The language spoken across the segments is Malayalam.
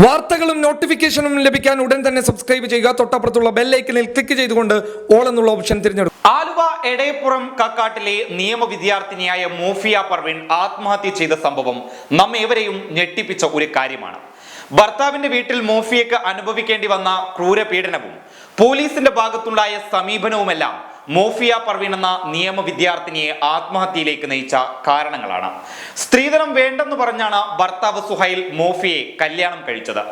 വാർത്തകളും നോട്ടിഫിക്കേഷനും ലഭിക്കാൻ ഉടൻ തന്നെ സബ്സ്ക്രൈബ് ചെയ്യുക. തൊട്ടപ്പുറത്തുള്ള ബെല്ലൈക്കനിൽ ക്ലിക്ക് ചെയ്തുകൊണ്ട് ഓൾ എന്നുള്ള ഓപ്ഷൻ തിരഞ്ഞെടുക്കും ആലുവ എടയപ്പുറം കക്കാട്ടിലെ നിയമ വിദ്യാർത്ഥിനിയായ മോഫിയ പർവീൺ ആത്മഹത്യ ചെയ്ത സംഭവം നമ്മേവരെയും ഞെട്ടിപ്പിച്ച ഒരു കാര്യമാണ്. ഭർത്താവിന്റെ വീട്ടിൽ മോഫിയക്ക് അനുഭവിക്കേണ്ടി വന്ന ക്രൂരപീഡനവും പോലീസിന്റെ ഭാഗത്തുണ്ടായ സമീപനവുമെല്ലാം മോഫിയ പർവീൺ എന്ന നിയമ വിദ്യാർത്ഥിനിയെ ആത്മഹത്യയിലേക്ക് നയിച്ച കാരണങ്ങളാണ്. സ്ത്രീധനം വേണ്ടെന്ന് പറഞ്ഞാണ് ഭർത്താവ് സുഹൈൽ മോഫിയെ കല്യാണം കഴിച്ചത്.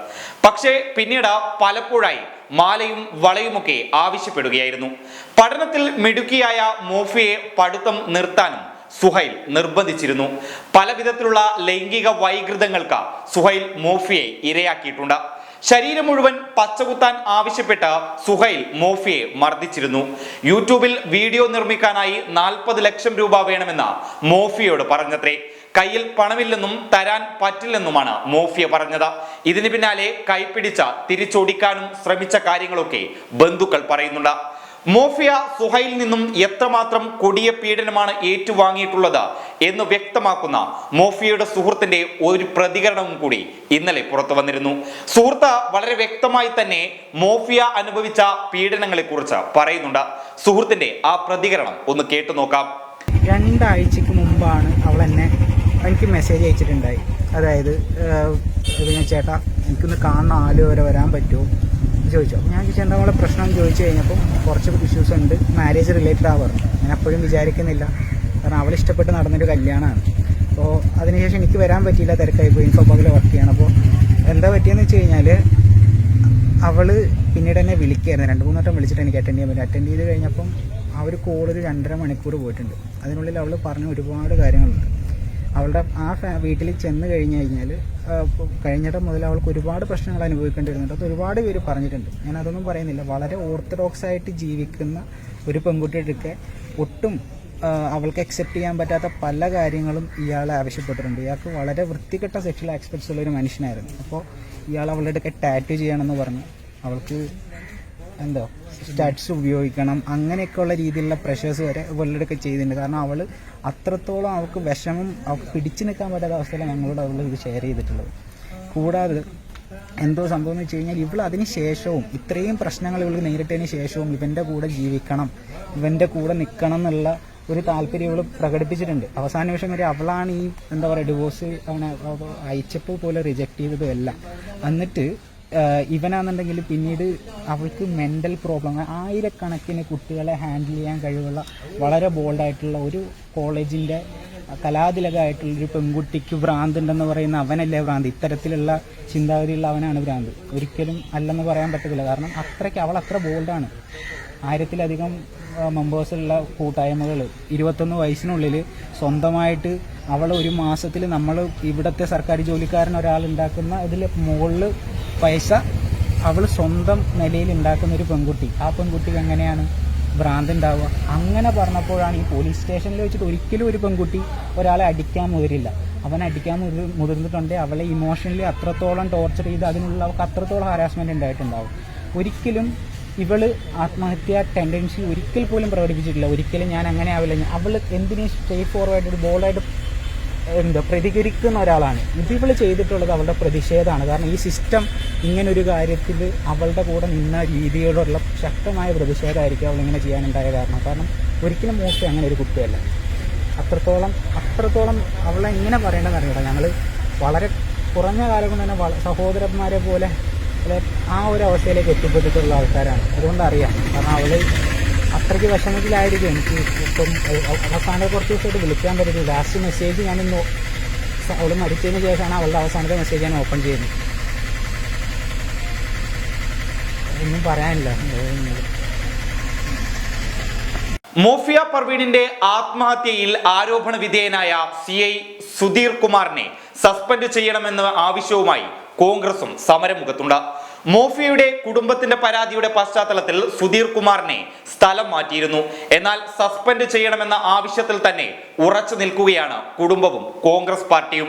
പക്ഷേ പിന്നീട് പലപ്പോഴായി മാലയും വളയുമൊക്കെ ആവശ്യപ്പെടുകയായിരുന്നു. പഠനത്തിൽ മിടുക്കിയായ മോഫിയെ പഠിത്തം നിർത്താനും സുഹൈൽ നിർബന്ധിച്ചിരുന്നു. പല ലൈംഗിക വൈകൃതങ്ങൾക്ക് സുഹൈൽ മോഫിയെ ഇരയാക്കിയിട്ടുണ്ട്. ശരീരം മുഴുവൻ പച്ചകുത്താൻ ആവശ്യപ്പെട്ട സുഹൈൽ മോഫിയെ മർദ്ദിച്ചിരുന്നു. യൂട്യൂബിൽ വീഡിയോ നിർമ്മിക്കാനായി നാൽപ്പത് ലക്ഷം രൂപ വേണമെന്ന് മോഫിയോട് പറഞ്ഞത്രേ. കയ്യിൽ പണമില്ലെന്നും തരാൻ പറ്റില്ലെന്നുമാണ് മോഫിയ പറഞ്ഞത്. ഇതിന് പിന്നാലെ കൈപ്പിടിച്ച തിരിച്ചൊടിക്കാനും ശ്രമിച്ച കാര്യങ്ങളൊക്കെ ബന്ധുക്കൾ പറയുന്നുണ്ട്. മോഫിയ സുഹൈൽ നിന്നും എത്രമാത്രം കൊടിയ പീഡനമാണ് ഏറ്റുവാങ്ങിയിട്ടുള്ളത് എന്ന് വ്യക്തമാക്കുന്ന മോഫിയയുടെ സുഹൃത്തിന്റെ ഒരു പ്രതികരണവും കൂടി ഇന്നലെ പുറത്തു വന്നിരുന്നു. സുഹൃത്ത് വളരെ വ്യക്തമായി തന്നെ മോഫിയ അനുഭവിച്ച പീഡനങ്ങളെ കുറിച്ച് പറയുന്നുണ്ട്. സുഹൃത്തിന്റെ ആ പ്രതികരണം ഒന്ന് കേട്ടു നോക്കാം. രണ്ടാഴ്ചക്ക് മുമ്പാണ് അവൾ എന്നെ എനിക്ക് മെസ്സേജ് അയച്ചിട്ടുണ്ടായി. അതായത് ചേട്ടാ എനിക്കൊന്ന് കാണാൻ ആലോ വരെ വരാൻ പറ്റുമോ? ചോദിച്ചു അപ്പോൾ ഞാൻ ചോദിച്ചു എന്താ നമ്മളെ പ്രശ്നം? ചോദിച്ചു കഴിഞ്ഞപ്പോൾ കുറച്ച് ഇഷ്യൂസ് ഉണ്ട്. മാരേജ് റിലേറ്റഡ് ആവാറ് ഞാൻ അപ്പോഴും വിചാരിക്കുന്നില്ല. കാരണം അവൾ ഇഷ്ടപ്പെട്ട് നടന്നൊരു കല്യാണമാണ്. അപ്പോൾ അതിനുശേഷം എനിക്ക് വരാൻ പറ്റിയില്ല തിരക്കായി പോയി. ഇൻഫോബോഗിൽ വർക്ക് ചെയ്യണം. അപ്പോൾ എന്താ പറ്റിയെന്ന് വെച്ച് കഴിഞ്ഞാൽ അവൾ പിന്നീട് എന്നെ വിളിക്കായിരുന്നു രണ്ട് മൂന്ന് വട്ടം വിളിച്ചിട്ട് എനിക്ക് അറ്റൻഡ് ചെയ്യാൻ പറ്റും. അറ്റൻഡ് ചെയ്ത് കഴിഞ്ഞപ്പം ആ ഒരു കോൾ ഒരു രണ്ടര മണിക്കൂർ പോയിട്ടുണ്ട്. അതിനുള്ളിൽ അവൾ പറഞ്ഞ ഒരുപാട് കാര്യങ്ങളുണ്ട്. അവളുടെ ആ വീട്ടിൽ ചെന്ന് കഴിഞ്ഞ് കഴിഞ്ഞാൽ കഴിഞ്ഞിടം മുതൽ അവൾക്ക് ഒരുപാട് പ്രശ്നങ്ങൾ അനുഭവിക്കേണ്ടി വരുന്നുണ്ട് അത് ഒരുപാട് പേര് പറഞ്ഞിട്ടുണ്ട്. ഞാൻ അതൊന്നും പറയുന്നില്ല. വളരെ ഓർത്തഡോക്സ് ആയിട്ട് ജീവിക്കുന്ന ഒരു പെൺകുട്ടിയുടെ ഒട്ടും അവൾക്ക് അക്സെപ്റ്റ് ചെയ്യാൻ പറ്റാത്ത പല കാര്യങ്ങളും ഇയാളെ ആവശ്യപ്പെട്ടിട്ടുണ്ട്. ഇയാൾക്ക് വളരെ വൃത്തികെട്ട സെക്ഷൽ ആക്സ്പെക്ട്സ് ഉള്ള ഒരു മനുഷ്യനായിരുന്നു. അപ്പോൾ ഇയാൾ അവളുടെ അടുക്കെ ടാറ്റു ചെയ്യണമെന്ന് പറഞ്ഞു. അവൾക്ക് എന്തോ സ്റ്റാറ്റ്സ് ഉപയോഗിക്കണം. അങ്ങനെയൊക്കെയുള്ള രീതിയിലുള്ള പ്രഷേഴ്സ് വരെ ഇവളുടെ ഒക്കെ ചെയ്തിട്ടുണ്ട്. കാരണം അവൾ അത്രത്തോളം അവർക്ക് വിഷമം അവർക്ക് പിടിച്ചു നിൽക്കാൻ പറ്റാത്ത അവസ്ഥയിലാണ് ഞങ്ങളോട് അവൾ ഇത് ഷെയർ ചെയ്തിട്ടുള്ളത്. കൂടാതെ എന്തോ സംഭവം എന്ന് വെച്ച് കഴിഞ്ഞാൽ ഇവൾ അതിന് ശേഷവും ഇത്രയും പ്രശ്നങ്ങൾ ഇവൾ നേരിട്ടതിന് ശേഷവും ഇവന്റെ കൂടെ ജീവിക്കണം ഇവന്റെ കൂടെ നിൽക്കണം എന്നുള്ള ഒരു താല്പര്യം ഇവൾ പ്രകടിപ്പിച്ചിട്ടുണ്ട്. അവസാന നിമിഷം വരെ അവളാണ് ഈ എന്താ പറയുക ഡിവോഴ്സ് അവനെ അവ അയച്ചപ്പോൾ പോലെ റിജക്റ്റ് ചെയ്തതും എല്ലാം എന്നിട്ട് ഇവനാണെന്നുണ്ടെങ്കിൽ പിന്നീട് അവൾക്ക് മെന്റൽ പ്രോബ്ലം ആയിരക്കണക്കിന് കുട്ടികളെ ഹാൻഡിൽ ചെയ്യാൻ കഴിവുള്ള വളരെ ബോൾഡായിട്ടുള്ള ഒരു കോളേജിന്റെ കലാതിലകമായിട്ടുള്ള ഒരു പെൺകുട്ടിക്ക് ഭ്രാന്ത് ഉണ്ടെന്ന് പറയുന്ന അവനല്ലേ ഭ്രാന്ത്? ഇത്തരത്തിലുള്ള ചിന്താഗതിയുള്ള അവനാണ് ഭ്രാന്ത്. ഒരിക്കലും അല്ലെന്ന് പറയാൻ പറ്റത്തില്ല. കാരണം അത്രയ്ക്ക് അവൾ അത്ര ബോൾഡാണ് ആയിരത്തിലധികം മെമ്പേഴ്സുള്ള കൂട്ടായ്മകൾ ഇരുപത്തൊന്ന് വയസ്സിനുള്ളിൽ സ്വന്തമായിട്ട് അവൾ ഒരു മാസത്തിൽ നമ്മൾ ഇവിടുത്തെ സർക്കാർ ജോലിക്കാരൻ ഒരാൾ ഉണ്ടാക്കുന്ന ഇതിൽ മുകളിൽ പൈസ അവൾ സ്വന്തം നിലയിൽ ഉണ്ടാക്കുന്ന ഒരു പെൺകുട്ടി. ആ പെൺകുട്ടിക്ക് എങ്ങനെയാണ് ഭ്രാന്ത് ഉണ്ടാവുക? അങ്ങനെ പറഞ്ഞപ്പോഴാണ് ഈ പോലീസ് സ്റ്റേഷനിൽ വെച്ചിട്ട് ഒരിക്കലും ഒരു പെൺകുട്ടി ഒരാളെ അടിക്കാൻ മുതിരില്ല. അവൻ അടിക്കാൻ മുതിർ അവളെ ഇമോഷണലി അത്രത്തോളം ടോർച്ചർ ചെയ്ത് അതിനുള്ള അവൾക്ക് അത്രത്തോളം ഹാരാസ്മെന്റ് ഉണ്ടായിട്ടുണ്ടാവും. ഒരിക്കലും ഇവൾ ആത്മഹത്യ ടെൻഡൻസി ഒരിക്കൽ പോലും പ്രകടിപ്പിച്ചിട്ടില്ല. ഒരിക്കലും ഞാൻ അങ്ങനെ ആവില്ല. അവൾ എന്തിനേയും എന്തിനും സ്ട്രേറ്റ് ഫോർവേഡ് ബോൾഡായിട്ട് എന്താ പ്രതികരിക്കുന്ന ഒരാളാണ്. ഇത് ഇവൾ ചെയ്തിട്ടുള്ളത് അവളുടെ പ്രതിഷേധമാണ്. കാരണം ഈ സിസ്റ്റം ഇങ്ങനൊരു കാര്യത്തിൽ അവളുടെ കൂടെ നിന്ന രീതിയോടുള്ള ശക്തമായ പ്രതിഷേധമായിരിക്കും അവൾ ഇങ്ങനെ ചെയ്യാനുണ്ടായ കാരണം. കാരണം ഒരിക്കലും മോശം അങ്ങനെ ഒരു കുട്ടിയല്ല. അത്രത്തോളം അത്രത്തോളം അവളെ ഇങ്ങനെ പറയേണ്ടതെന്ന് അറിയില്ല ഞങ്ങൾ വളരെ കുറഞ്ഞ കാലം തന്നെ സഹോദരന്മാരെ പോലെ ആ ഒരു അവസ്ഥയിലേക്ക് എത്തിപ്പെട്ടിട്ടുള്ള ആൾക്കാരാണ്. അതുകൊണ്ട് അറിയാം. കാരണം അവൾ അത്രയ്ക്ക് വിഷമത്തിലായിരിക്കും എനിക്ക് ഇപ്പം അവസാനത്തെ കുറച്ച് ദിവസമായിട്ട് വിളിക്കാൻ പറ്റില്ല ലാസ്റ്റ് മെസ്സേജ് ഞാൻ ഇന്ന് അവൾ മരിച്ചതിന് ശേഷമാണ് അവളുടെ അവസാനത്തെ മെസ്സേജ് ഞാൻ ഓപ്പൺ ചെയ്യുന്നത്. ഒന്നും പറയാനില്ല. മോഫിയ പർവീണിന്റെ ആത്മഹത്യയിൽ ആരോപണ വിധേയനായ സി ഐ സുധീർ കുമാറിനെ സസ്പെൻഡ് ചെയ്യണമെന്ന ആവശ്യവുമായി കോൺഗ്രസും സമരമുഖത്തുണ്ട്. മോഫിയയുടെ കുടുംബത്തിന്റെ പരാതിയുടെ പശ്ചാത്തലത്തിൽ സുധീർ കുമാറിനെ സ്ഥലം മാറ്റിയിരുന്നു. എന്നാൽ സസ്പെൻഡ് ചെയ്യണമെന്ന ആവശ്യത്തിൽ തന്നെ ഉറച്ചു നിൽക്കുകയാണ് കുടുംബവും കോൺഗ്രസ് പാർട്ടിയും.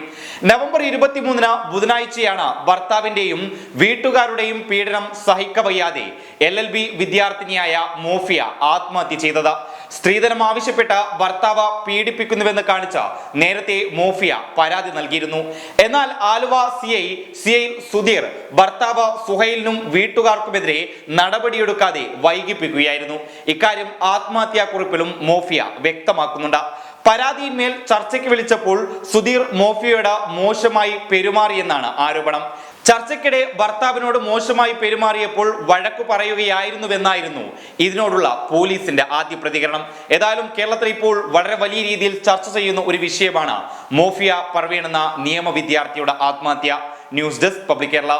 നവംബർ ഇരുപത്തിമൂന്നിന് ബുധനാഴ്ചയാണ് ഭർത്താവിന്റെയും വീട്ടുകാരുടെയും പീഡനം സഹിക്കവയ്യാതെ എൽ എൽ ബി വിദ്യാർത്ഥിനിയായ മോഫിയ ആത്മഹത്യ ചെയ്തത്. സ്ത്രീധനം ആവശ്യപ്പെട്ട ഭർത്താവ് പീഡിപ്പിക്കുന്നുവെന്ന് കാണിച്ച നേരത്തെ മോഫിയ പരാതി നൽകിയിരുന്നു. എന്നാൽ Aluva C I C I Sudheer ഭർത്താവ് സുഹൈലിനും വീട്ടുകാർക്കുമെതിരെ നടപടിയെടുക്കാതെ വൈകിപ്പിക്കുകയായിരുന്നു. ഇക്കാര്യം ആത്മഹത്യാക്കുറിപ്പിലും മോഫിയ വ്യക്തമാക്കുന്നുണ്ട്. പരാതിയിന്മേൽ ചർച്ചയ്ക്ക് വിളിച്ചപ്പോൾ സുധീർ മോഫിയയുടെ മോശമായി പെരുമാറിയെന്നാണ് ആരോപണം. ചർച്ചയ്ക്കിടെ ഭർത്താവിനോട് മോശമായി പെരുമാറിയപ്പോൾ വഴക്കു പറയുകയായിരുന്നുവെന്നായിരുന്നു ഇതിനോടുള്ള പോലീസിന്റെ ആദ്യ പ്രതികരണം. ഏതായാലും കേരളത്തിൽ ഇപ്പോൾ വളരെ വലിയ രീതിയിൽ ചർച്ച ചെയ്യുന്ന ഒരു വിഷയമാണ് മോഫിയ പർവീൺ എന്ന നിയമ വിദ്യാർത്ഥിയുടെ ആത്മഹത്യ. News desk public Kerala.